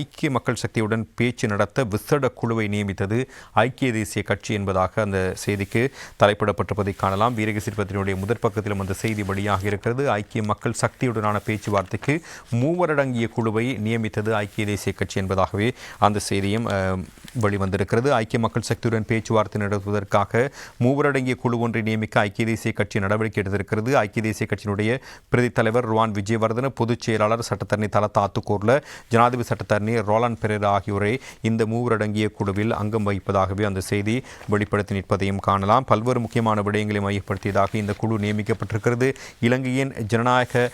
ஐக்கிய மக்கள் சக்தியுடன் பேச்சு நடத்த விசேட குழுவை நியமித்தது ஐக்கிய தேசிய கட்சி என்பதாக அந்த செய்திக்கு தலைப்பிடப்பட்டிருப்பதை காணலாம். வீரகசிற்பத்தினுடைய முதற் பக்கத்திலும் அந்த செய்தி வெளியாக இருக்கிறது. ஐக்கிய மக்கள் சக்தியுடனான பேச்சுவார்த்தைக்கு மூவரடங்கிய குழுவை நியமித்தது ஐக்கிய தேசிய கட்சி என்பதாகவே அந்த செய்தியும் வெளிவந்திருக்கிறது. ஐக்கிய மக்கள் சக்தியுடன் பேச்சுவார்த்தை நடத்துவதற்காக மூவரடங்கிய குழு ஒன்றை நியமிக்க ஐக்கிய தேசிய கட்சி நடவடிக்கை எடுத்திருக்கிறது. ஐக்கிய தேசிய கட்சியினுடைய பிரதி தலைவர் ருவான் விஜயவர்தன பொதுச் செயலாளர் சட்டத்தரணி தலத்தா அத்துக்கூர்ல ஜனாதிபதி சட்டத்தரணி அட்டர்னி ரோலான் பெரேரா ஆகியோரை இந்த மூவரடங்கிய குழுவில் அங்கம் வகிப்பதாகவே அந்த செய்தி வெளிப்படுத்தி நிற்பதையும் காணலாம். பல்வேறு முக்கியமான விடயங்களை மையப்படுத்தியதாக இந்த குழு நியமிக்கப்பட்டிருக்கிறது. இலங்கையின் ஜனநாயக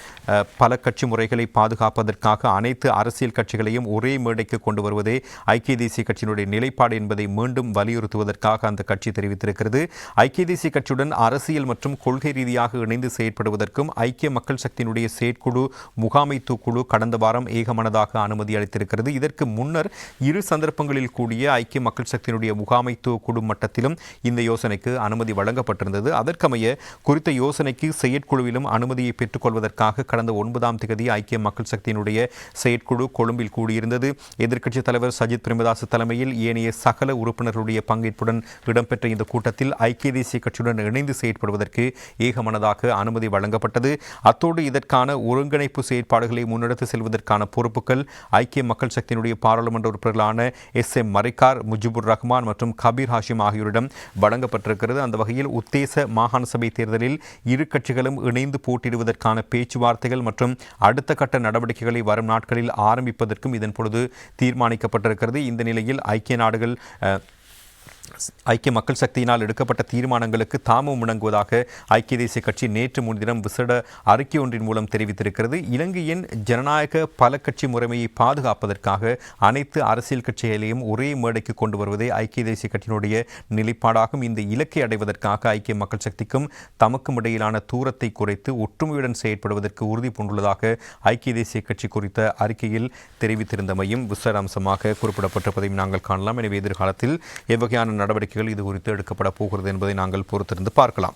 பல கட்சி முறைகளை பாதுகாப்பதற்காக அனைத்து அரசியல் கட்சிகளையும் ஒரே மேடைக்கு கொண்டு வருவதே ஐக்கிய தேசிய கட்சியினுடைய நிலைப்பாடு என்பதை மீண்டும் வலியுறுத்துவதற்காக அந்த கட்சி தெரிவித்திருக்கிறது. ஐக்கிய தேசிய கட்சியுடன் அரசியல் மற்றும் கொள்கை ரீதியாக இணைந்து செயற்படுவதற்கும் ஐக்கிய மக்கள் சக்தியினுடைய செயற்குழு முகாமைத்துவ குழு கடந்த வாரம் ஏகமனதாக அனுமதி அளித்திருக்கிறது. வருகிறது இதற்கு முன்னர் இரு சந்தர்ப்பங்களில் கூடிய ஐக்கிய மக்கள் சக்தியினுடைய முகாமைத்துவ குழு மட்டத்திலும் இந்த யோசனைக்கு அனுமதி வழங்கப்பட்டிருந்தது. அதற்கமைய குறித்த யோசனைக்கு செயற்குழுவிலும் அனுமதியை பெற்றுக்கொள்வதற்காக கடந்த ஒன்பதாம் தேதி ஐக்கிய மக்கள் சக்தியினுடைய செயற்குழு கொழும்பில் கூடியிருந்தது. எதிர்க்கட்சித் தலைவர் சஜித் பிரேமதாஸ் தலைமையில் ஏனைய சகல உறுப்பினர்களுடைய பங்கேற்புடன் இடம்பெற்ற இந்த கூட்டத்தில் ஐக்கிய தேசிய கட்சியுடன் இணைந்து செயற்படுவதற்கு ஏகமனதாக அனுமதி வழங்கப்பட்டது. அத்தோடு இதற்கான ஒருங்கிணைப்பு செயற்பாடுகளை முன்னெடுத்து செல்வதற்கான பொறுப்புகள் ஐக்கிய மக்கள் மக்கள் சக்தியினுடைய பாராளுமன்ற உறுப்பினர்களான எஸ் எம் மரிக்கார் முஜிபுர் ரஹ்மான் மற்றும் கபீர் ஹாஷிம் ஆகியோரிடம் வழங்கப்பட்டிருக்கிறது. அந்த வகையில் உத்தேச மாகாண சபை தேர்தலில் இரு கட்சிகளும் இணைந்து போட்டியிடுவதற்கான பேச்சுவார்த்தைகள் மற்றும் அடுத்த கட்ட நடவடிக்கைகளை வரும் நாட்களில் ஆரம்பிப்பதற்கும் இதன் பொழுது தீர்மானிக்கப்பட்டிருக்கிறது. இந்த நிலையில் ஐக்கிய நாடுகள் ஐக்கிய மக்கள் சக்தியினால் எடுக்கப்பட்ட தீர்மானங்களுக்கு தாமும் முணங்குவதாக ஐக்கிய தேசிய கட்சி நேற்று முன்தினம் விசேட அறிக்கை ஒன்றின் மூலம் தெரிவித்திருக்கிறது. இலங்கையின் ஜனநாயக பல கட்சி முறைமையை பாதுகாப்பதற்காக அனைத்து அரசியல் கட்சிகளையும் ஒரே மேடைக்கு கொண்டு வருவதே ஐக்கிய தேசிய கட்சியினுடைய நிலைப்பாடாகும். இந்த இலக்கை அடைவதற்காக ஐக்கிய மக்கள் சக்திக்கும் தமக்கும் இடையிலான தூரத்தை குறைத்து ஒற்றுமையுடன் செயற்படுவதற்கு உறுதி பூண்டுள்ளதாக ஐக்கிய தேசிய கட்சி குறித்த அறிக்கையில் தெரிவித்திருந்தமையும் விசேட அம்சமாக குறிப்பிடப்பட்டிருப்பதையும் நாங்கள் காணலாம். எனவே எதிர்காலத்தில் எவ்வகையான நடவடிக்கைகள் இது குறித்து எடுக்கப்பட போகிறது என்பதை நாங்கள் பொறுத்திருந்து பார்க்கலாம்.